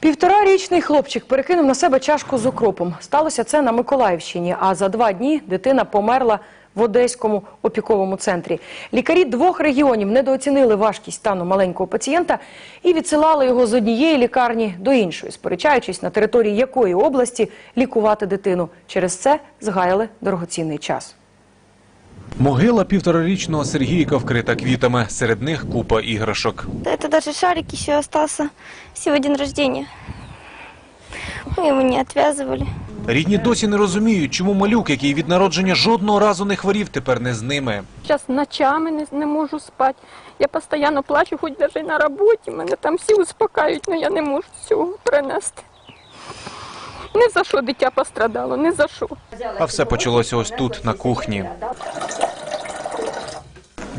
Півторарічний хлопчик перекинув на себе чашку з окропом. Сталося це на Миколаївщині, а за два дні дитина померла в Одеському опіковому центрі. Лікарі двох регіонів недооцінили важкість стану маленького пацієнта і відсилали його з однієї лікарні до іншої, сперечаючись на території якої області лікувати дитину. Через це згаяли дорогоцінний час. Могила півторарічного Сергійка вкрита квітами. Серед них купа іграшок. Это даже шарик еще остался. Всего день рождения. Мы его не отвязывали. Рідні досі не розуміють, чому малюк, який від народження жодного разу не хворів, тепер не з ними. Зараз ночами не, не можу спати. Я постійно плачу, хоч навіть на роботі. Мене там всі успокаивають, але я не можу цього перенести. Ні за що дитя пострадало, ні за що. А все почалося ось тут, на кухні.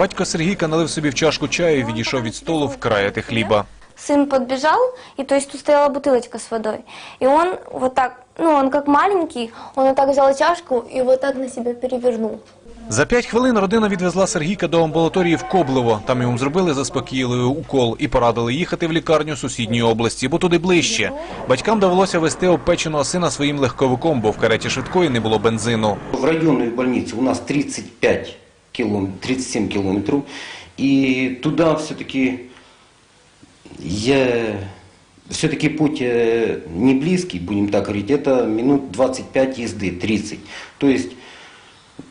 Батько Сергійка налив собі в чашку чаю і відійшов від столу вкраяти хліба. Сын подбежал, и то есть тут стояла бутылочка с водой. И он вот так, ну он как маленький, он вот так взял чашку и вот так на себя перевернул. За п'ять хвилин родина відвезла Сергійка до амбулаторії в Коблево. Там йому зробили заспокійливий укол і порадили їхати в лікарню сусідньої області, бо туди ближче. Батькам довелося вести обпеченого сина своїм легковиком, бо в кареті швидкої не було бензину. В районной больнице у нас 35 километров, 37 километров, и туда все-таки я все-таки путь э, не близкий, будем так говорить, это минут 25 езды, 30. То есть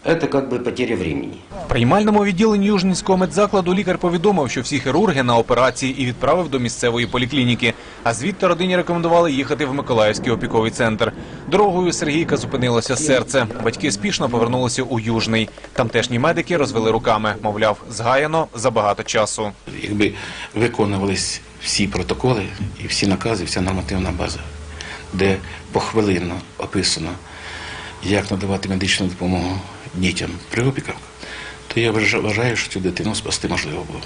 это как бы потеря времени. В приймальному відділенні Южницького медзакладу лікар повідомив, що всі хірурги на операції і відправив до місцевої поліклініки. А звідти родині рекомендували їхати в Миколаївський опіковий центр. Дорогою Сергійка зупинилося серце. Батьки спішно повернулися у Южний. Тамтешні медики розвели руками, мовляв, згаяно забагато часу. якби виконувались всі протоколи і всі накази, вся нормативна база, де похвилинно описано, як надавати медичну допомогу дітям при опіках, то я вважа- вважаю, що цю дитину спасти можливо було.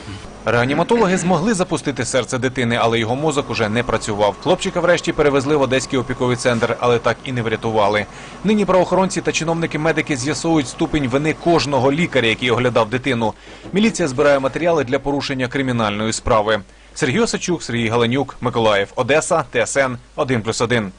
Реаніматологи змогли запустити серце дитини, але його мозок уже не працював. Хлопчика врешті перевезли в Одеський опіковий центр, але так і не врятували. Нині правоохоронці та чиновники-медики з'ясовують ступінь вини кожного лікаря, який оглядав дитину. Міліція збирає матеріали для порушення кримінальної справи. Сергій Осачук, Сергій Галенюк, Миколаїв, Одеса, ТСН 1+,1.